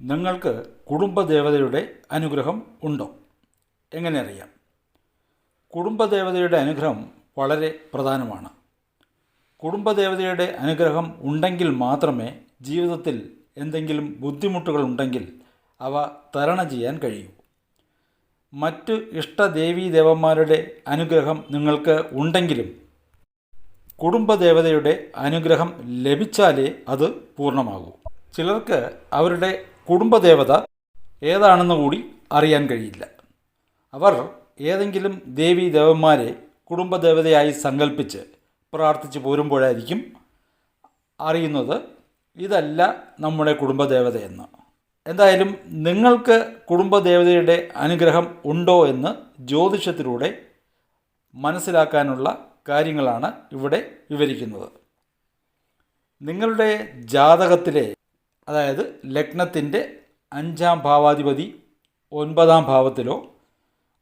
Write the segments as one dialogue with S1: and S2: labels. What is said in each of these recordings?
S1: നിങ്ങൾക്ക് കുടുംബദേവതയുടെ അനുഗ്രഹം ഉണ്ടോ? എങ്ങനെ അറിയാം? കുടുംബദേവതയുടെ അനുഗ്രഹം വളരെ പ്രധാനമാണ്. കുടുംബദേവതയുടെ അനുഗ്രഹം ഉണ്ടെങ്കിൽ മാത്രമേ ജീവിതത്തിൽ എന്തെങ്കിലും ബുദ്ധിമുട്ടുകൾ ഉണ്ടെങ്കിൽ അവ തരണം ചെയ്യാൻ കഴിയൂ. മറ്റ് ഇഷ്ടദേവീ ദേവന്മാരുടെ അനുഗ്രഹം നിങ്ങൾക്ക് ഉണ്ടെങ്കിലും കുടുംബദേവതയുടെ അനുഗ്രഹം ലഭിച്ചാലേ അത് പൂർണമാകൂ. ചിലർക്ക് അവരുടെ കുടുംബദേവത ഏതാണെന്ന് കൂടി അറിയാൻ കഴിയില്ല. അവർ ഏതെങ്കിലും ദേവീ ദേവന്മാരെ കുടുംബദേവതയായി സങ്കല്പിച്ച് പ്രാർത്ഥിച്ച് പോരുമ്പോഴായിരിക്കും അറിയുന്നത് ഇതല്ല നമ്മുടെ കുടുംബദേവതയെന്ന് എന്തായാലും നിങ്ങൾക്ക് കുടുംബദേവതയുടെ അനുഗ്രഹം ഉണ്ടോ എന്ന് ജ്യോതിഷത്തിലൂടെ മനസ്സിലാക്കാനുള്ള കാര്യങ്ങളാണ് ഇവിടെ വിവരിക്കുന്നത്. നിങ്ങളുടെ ജാതകത്തിലെ അതായത് ലഗ്നത്തിന്റെ അഞ്ചാം ഭാവാധിപതി ഒൻപതാം ഭാവത്തിലോ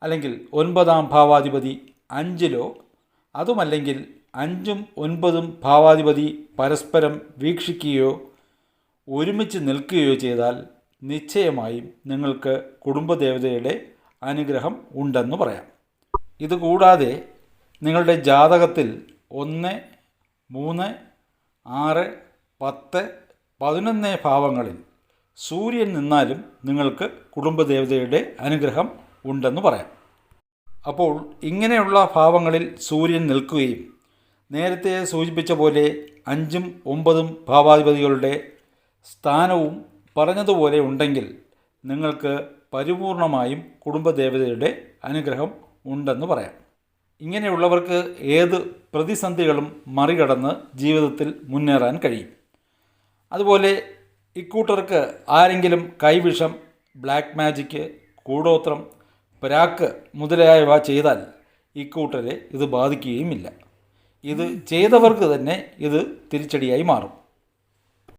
S1: അല്ലെങ്കിൽ ഒൻപതാം ഭാവാധിപതി അഞ്ചിലോ അതുമല്ലെങ്കിൽ അഞ്ചും ഒൻപതും ഭാവാധിപതി പരസ്പരം വീക്ഷിക്കുകയോ ഒരുമിച്ച് നിൽക്കുകയോ ചെയ്താൽ നിശ്ചയമായും നിങ്ങൾക്ക് കുടുംബദേവതയുടെ അനുഗ്രഹം ഉണ്ടെന്ന് പറയാം. ഇതുകൂടാതെ നിങ്ങളുടെ ജാതകത്തിൽ ഒന്ന് മൂന്ന് ആറ് പത്ത് പതിനൊന്ന് ഭാവങ്ങളിൽ സൂര്യൻ നിന്നാലും നിങ്ങൾക്ക് കുടുംബദേവതയുടെ അനുഗ്രഹം ഉണ്ടെന്ന് പറയാം. അപ്പോൾ ഇങ്ങനെയുള്ള ഭാവങ്ങളിൽ സൂര്യൻ നിൽക്കുകയും നേരത്തെ സൂചിപ്പിച്ച പോലെ അഞ്ചും ഒമ്പതും ഭാവാധിപതികളുടെ സ്ഥാനവും പറഞ്ഞതുപോലെ ഉണ്ടെങ്കിൽ നിങ്ങൾക്ക് പരിപൂർണമായും കുടുംബദേവതയുടെ അനുഗ്രഹം ഉണ്ടെന്ന് പറയാം. ഇങ്ങനെയുള്ളവർക്ക് ഏത് പ്രതിസന്ധികളും മറികടന്ന് ജീവിതത്തിൽ മുന്നേറാൻ കഴിയും. അതുപോലെ ഇക്കൂട്ടർക്ക് ആരെങ്കിലും കൈവിഷം ബ്ലാക്ക് മാജിക്ക് കൂടോത്രം പ്രാക്ക് മുതലായവ ചെയ്താൽ ഇക്കൂട്ടരെ ഇത് ബാധിക്കുകയുമില്ല. ഇത് ചെയ്തവർക്ക് തന്നെ ഇത് തിരിച്ചടിയായി മാറും.